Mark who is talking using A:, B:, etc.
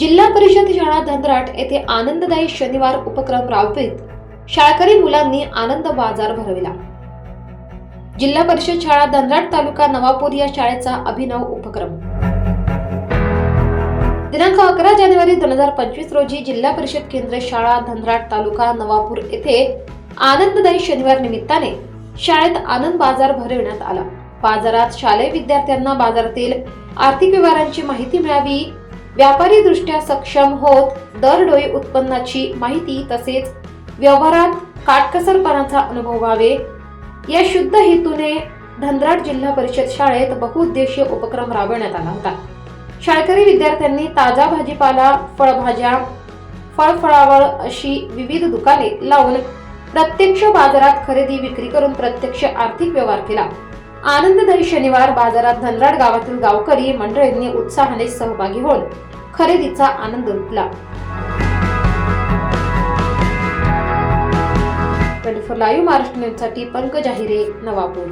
A: जिल्हा परिषद शाळा धनराट येथे आनंददायी शनिवार उपक्रम राबवित शाळकरी मुलांनी आनंद बाजार भरविला. जिल्हा परिषद शाळा धनराट तालुका नवापूर या शाळेचा अभिनव उपक्रम. दिनांक अकरा जानेवारी दोन हजार पंचवीस रोजी जिल्हा परिषद केंद्र शाळा धनराट तालुका नवापूर येथे आनंददायी शनिवार निमित्ताने शाळेत आनंद बाजार भरविण्यात आला. बाजारात शालेय विद्यार्थ्यांना बाजारातील आर्थिक व्यवहारांची माहिती मिळावी व्यापारी दृष्ट्या सक्षम होत दरडोई उत्पन्नाची माहिती तसेच व्यवहारात काटकसरपणाचा अनुभव व्हावे. या शुद्ध हेतूने धनराट जिल्हा परिषद शाळेत बहुउद्देशीय उपक्रम राबवण्यात आला होता. शाळकरी विद्यार्थ्यांनी ताजा भाजीपाला फळभाज्या फळफळावळ अशी विविध दुकाने लावून प्रत्यक्ष बाजारात खरेदी विक्री करून प्रत्यक्ष आर्थिक व्यवहार केला. आनंददायी शनिवार बाजारात धनराड गावातील गावकरी मंडळींनी उत्साहाने सहभागी होऊन खरेदीचा आनंद लुटला. ट्वेंटी फोर लाईव्ह महाराष्ट्र न्यूजसाठी पंकज आहिरे नवापूर.